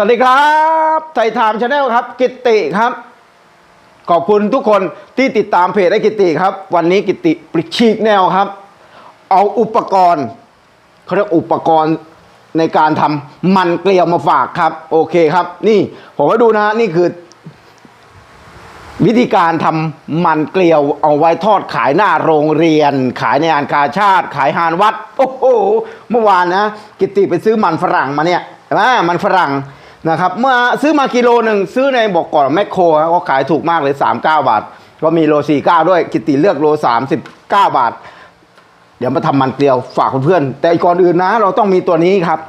วัสดีครับไทยไทม์ชาแนลครับ กิตติครับ ขอบคุณทุกคนที่ติดตามเพจไอ้กิตติครับ วันนี้กิตติปลิกฉีกแนวครับ เอาอุปกรณ์เขาเรียกอุปกรณ์ในการทำมันเกลียวมาฝากครับ โอเคครับ นี่ผมว่าดูนะนี่คือ วิธีการทำมันเกลียวเอาไว้ทอดขายหน้าโรงเรียน ขายในงานกาชาติ ขายหานวัด โอ้โหเมื่อวานนะ กิตติไปซื้อมันฝรั่งมาเนี่ยเห็นไหมมันฝรั่ง นะครับเมื่อซื้อมากิโลหนึ่งซื้อในบอกก่อนแมคโครครับก็ขายถูกมากเลย 39 บาท ก็มีโล 49 ด้วย กิตติเลือกโล 39 บาท เดี๋ยวมาทำมันเกลียวฝากเพื่อนๆแต่ก่อนอื่นนะ เราต้องมีตัวนี้ครับ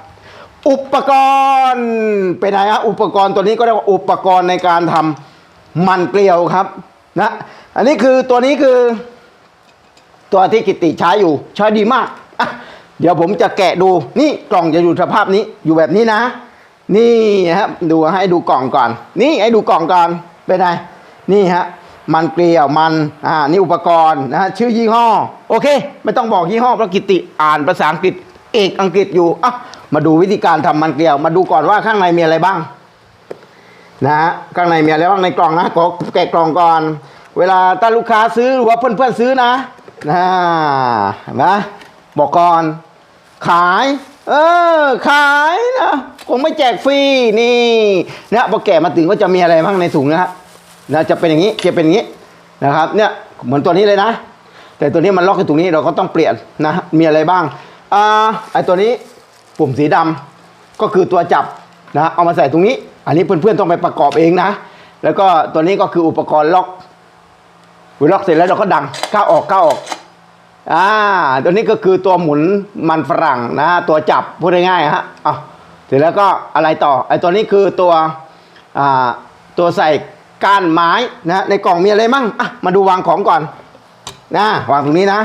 อุปกรณ์เป็นไงฮะอุปกรณ์ตัวนี้ก็เรียกว่าอุปกรณ์ในการทำมันเกลียวครับนะอันนี้คือตัวนี้คือ ตัวที่กิติใช้อยู่ใช้ดีมากอะเดี๋ยวผมจะแกะดูนี่กล่องจะอยู่สภาพนี้อยู่แบบนี้นะ นี่ฮะดูให้ดูกล่องก่อน นี่ให้ดูกล่องก่อนเป็นไงนี่ฮะมันเกลียวมันอ่านี่อุปกรณ์นะฮะชื่อยี่ห้อ โอเค ไม่ต้องบอกยี่ห้อเพราะกิติอ่านภาษาอังกฤษเอกอังกฤษอยู่อะมาดูวิธีการทำมันเกลียว มาดูก่อนว่าข้างในมีอะไรบ้างนะฮะข้างในมีอะไรบ้างในกล่องนะขอแกะกล่องก่อน เวลาถ้าลูกค้าซื้อหรือว่าเพื่อนๆซื้อนะนะนไหมบอกก่อนขาย เออ ขายนะคงไม่แจกฟรีนี่นะพอแกะมาถึงก็จะมีอะไรบ้างในถุงนะฮะนะจะเป็นอย่างนี้จะเป็นอย่างนี้นะครับ เนี่ยเหมือนตัวนี้เลยนะ แต่ตัวนี้มันล็อกอยู่ตรงนี้เราก็ต้องเปลี่ยนนะมีอะไรบ้างอ่าไอตัวนี้ปุ่มสีดำก็คือตัวจับนะเอามาใส่ตรงนี้ อันนี้เพื่อนๆต้องไปประกอบเองนะ แล้วก็ตัวนี้ก็คืออุปกรณ์ล็อกเวลาล็อกเสร็จแล้วเราก็ดังก้าวออกก้าวออก อ่าตัวนี้ก็คือตัวหมุนมันฝรั่งนะตัวจับพูดง่ายๆฮะเอาเสร็จแล้วก็อะไรต่อไอ้ตัวนี้คือตัวอ่าตัวใส่ก้านไม้นะในกล่องมีอะไรมั่งอะมาดูวางของก่อนนะวางตรงนี้นะ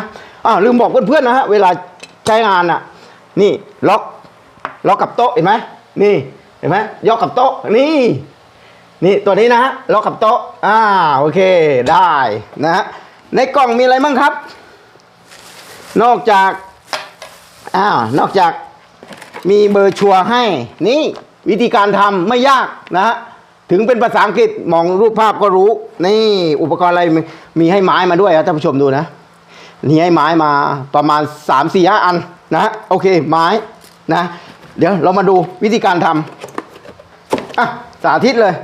อ้าวลืมบอกเพื่อนๆนะฮะเวลาใช้งานอะนี่ล็อกล็อกกับโต๊ะเห็นไหมนี่เห็นไหมยกกับโต๊ะนี่นี่ตัวนี้นะฮะล็อกกับโต๊ะอ่าโอเคได้นะฮะในกล่องมีอะไรมั่งครับ นอกจากอ้าวนอกจากมีเบอร์ชัวร์ให้นี่วิธีการทำไม่ยากนะฮะถึงเป็นภาษาอังกฤษมองรูปภาพก็รู้ นี่อุปกรณ์อะไรมีมีให้ไม้มาด้วยครับท่านผู้ชมดูนะนี่ให้ไม้มาประมาณ 3 4 5 อันนะโอเคไม้นะ เดี๋ยวเรามาดูวิธีการทำอะสาธิตเลย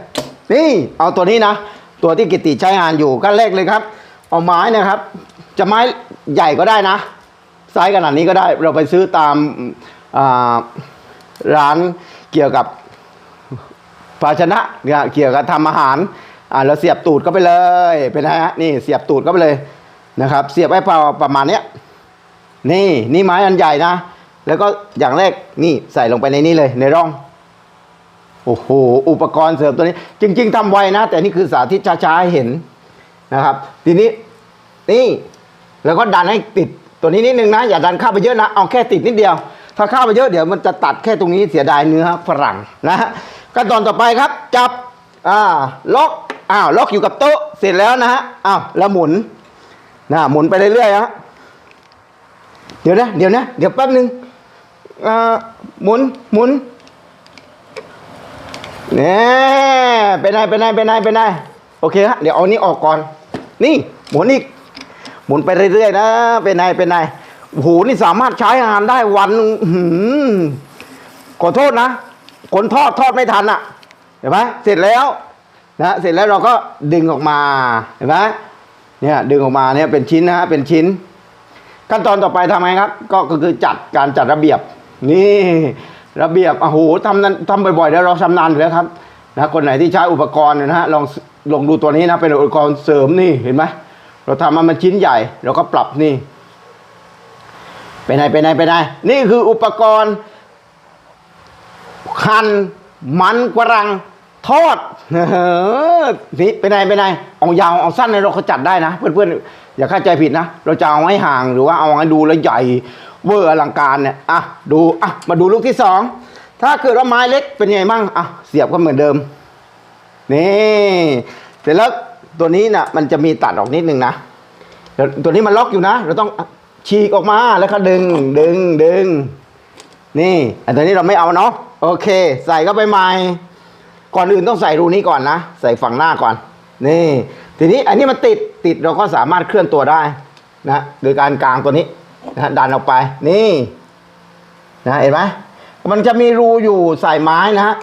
นี่เอาตัวนี้นะ ตัวที่กิติใช้งานอยู่ขั้นแรกเลยครับ เอาไม้นะครับ จะไม้ใหญ่ก็ได้นะ ไซส์ขนาดนี้ก็ได้ เราไปซื้อตามาร้านเกี่ยวกับภาชนะเกี่ยวกับทำอาหารอ่าเราเสียบตูดเข้าไปเลย เป็นไงฮะนี่เสียบตูดเข้าไปเลยนะครับ เสียบไว้ประประมาณเนี้ยนี่นี่ไม้อันใหญ่นะ แล้วก็อย่างแรกนี่ใส่ลงไปในนี้เลยในร่องโอ้โหอุปกรณ์เสริมตัวนี้ จริง ๆทำไวนะ แต่นี่คือสาธิตช้าๆให้เห็นนะครับ ทีนี้นี่แล้วก็ดันให้ติด ตัวนี้นิดนึงนะอย่าดันข้าไปเยอะนะเอาแค่ติดนิดเดียว ถ้าข้าไปเยอะเดี๋ยวมันจะตัดแค่ตรงนี้เสียดายเนื้อฝรั่งนะฮะขั้นตอนต่อไปครับจับอ่าล็อกอ้าวล็อกอยู่กับโต๊ะเสร็จแล้วนะฮะอ้าวแล้วหมุนนะหมุนไปเรื่อยๆฮะเดี๋ยวนะเดี๋ยวนะเดี๋ยวแป๊บนึงอ่าหมุนหมุนเนี่ยเป็นไงเป็นไงเป็นไงเป็นไงโอเคฮะเดี๋ยวเอานี้ออกก่อน นี่หมุนอีก หมุนไปเรื่อยๆนะ เป็นไงเป็นไงโอ้โหนี่สามารถใช้งานได้วันหนึ่งอื้อหือขอโทษนะ คนทอดทอดไม่ทันอะ เห็นไหมเสร็จแล้วนะเสร็จแล้วเราก็ดึงออกมาเห็นไหมเนี่ยดึงออกมาเนี่ยเป็นชิ้นนะฮะเป็นชิ้น ขั้นตอนต่อไปทำไงครับ ก็คือจัดการจัดระเบียบ นี่ระเบียบโอ้โหทำนั้นทำบ่อยๆแล้วเราชำนาญอยู่แล้วครับนะคนไหนที่ใช้อุปกรณ์นะฮะลองลองดูตัวนี้นะเป็นอุปกรณ์เสริมนี่เห็นไหม เราทำมันมันชิ้นใหญ่ เราก็ปรับนี่เป็นไงเป็นไงเป็นไงนี่คืออุปกรณ์หั่นมันกวรังทอดเออนี่เป็นไงเป็นไงเอายาวเอาสั้นเนี่ยเราก็จัดได้นะ เพื่อนๆอย่าเข้าใจผิดนะ เราจะเอาให้ห่างหรือว่าเอาให้ดูแล้วใหญ่เวอร์อลังการเนี่ยอะดูอะมาดูลูกที่สองถ้าเกิดว่าไม้เล็กเป็นไงมั่งอะเสียบก็เหมือนเดิมนี่เสร็จแล้ว ตัวนี้น่ะมันจะมีตัดออกนิดนึงนะตัวนี้มันล็อกอยู่นะ เราต้องฉีกออกมาแล้วก็ดึงดึงดึง นี่อันตัวนี้เราไม่เอาเนาะโอเค ใส่เข้าไปใหม่ ก่อนอื่นต้องใส่รูนี้ก่อนนะ ใส่ฝั่งหน้าก่อน นี่ ทีนี้อันนี้มันติดติดเราก็สามารถเคลื่อนตัวได้นะโดยการกลางตัวนี้นะดันออกไป นี่นะเห็นไหมมันจะมีรูอยู่ใส่ไม้นะฮะ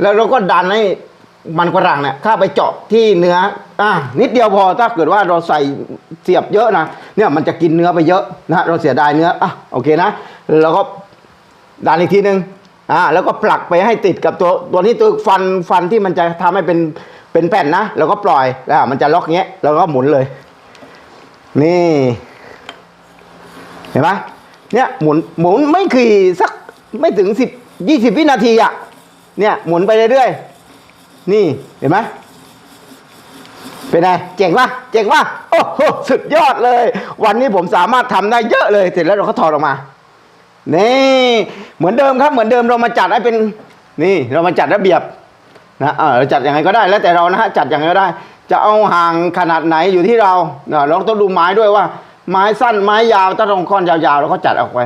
แล้วเราก็ดันให้มันกระรังเนี่ยข้าไปเจาะที่เนื้อ อะนิดเดียวพอถ้าเกิดว่าเราใส่เสียบเยอะนะเนี่ยมันจะกินเนื้อไปเยอะนะเราเสียดายเนื้ออะโอเคนะแล้วก็ดันอีกทีหนึ่งอ่าแล้วก็ผลักไปให้ติดกับตัวตัวนี้ตัวฟันฟันที่มันจะทำให้เป็นเป็นแผ่นนะแล้วก็ปล่อยแล้วมันจะล็อกเงี้ยแล้วก็หมุนเลย นี่ เห็นไหมเนี่ยหมุนหมุนไม่กี่สักไม่ถึงสิบยี่สิบวินาทีอะเนี่ยหมุนไปเรื่อยๆนี่เห็นไหม เป็นไงเจ๋งปะเจ๋งปะโอ้โหสุดยอดเลย วันนี้ผมสามารถทำได้เยอะเลยเสร็จแล้วเราก็ถอดออกมานี่เหมือนเดิมครับเหมือนเดิมเรามาจัดให้เป็นนี่เรามาจัดระเบียบนะเออเราจัดยังไงก็ได้แล้วแต่เรานะฮะจัดยังไงก็ได้ จะเอาห่างขนาดไหนอยู่ที่เราเนอะเราต้องดูไม้ด้วยว่า ไม้สั้นไม้ยาวถ้าตรงก้อนยาวๆเราก็จัดออกไป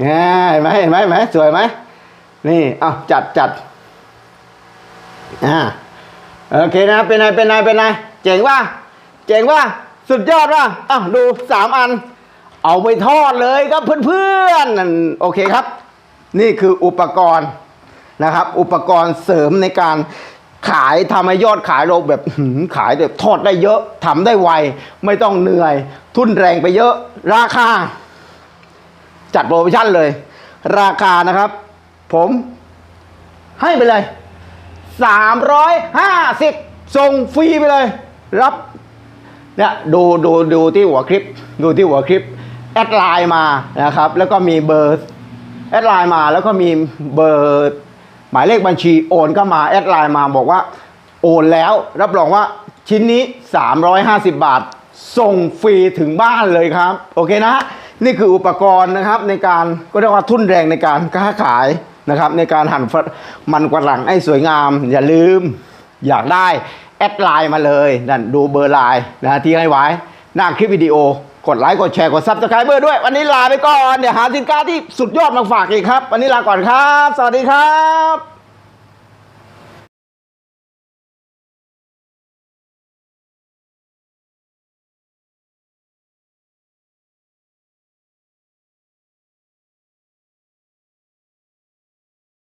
เนี่ยเห็นไหมเห็นไหมเห็นไหมสวยไหมนี่เอาจัดจัดอ่าโอเคนะเป็นไงเป็นไงเป็นไง เจ๋งป่ะ เจ๋งป่ะ สุดยอดป่ะอ้าดูสามอัน เอาไปทอดเลยครับเพื่อนๆนั่นโอเคครับ นี่คืออุปกรณ์นะครับ อุปกรณ์เสริมในการขายทำให้ยอดขายเราแบบขายแบบทอดได้เยอะทำได้ไว ไม่ต้องเหนื่อย ทุนแรงไปเยอะ ราคา จัดโปรโมชั่นเลย ราคานะครับ ผมให้ไปเลย 350 ส่งฟรีไปเลย รับเนี่ยดูดูดูที่หัวคลิป ดูที่หัวคลิปแอดไลน์มานะครับ แล้วก็มีเบอร์แอดไลน์มาแล้วก็มีเบอร์หมายเลขบัญชีโอนก็มาแอดไลน์มาบอกว่าโอนแล้วรับรองว่าชิ้นนี้ 350 บาท ส่งฟรีถึงบ้านเลยครับ โอเคนะ นี่คืออุปกรณ์นะครับในการก็เรียกว่าทุนแรงในการค้าขายนะครับ ในการหั่นมันกวาดหลังให้สวยงาม อย่าลืมอยากได้ แอดไลน์มาเลยนั่นดูเบอร์ไลน์นะที่ให้ไว้หน้าคลิปวิดีโอกดไลค์กดแชร์กดซับสไครเบอร์ด้วย วันนี้ลาไปก่อน เดี๋ยวหาสินค้าที่สุดยอดมาฝากอีกครับ วันนี้ลาก่อนครับ สวัสดีครับ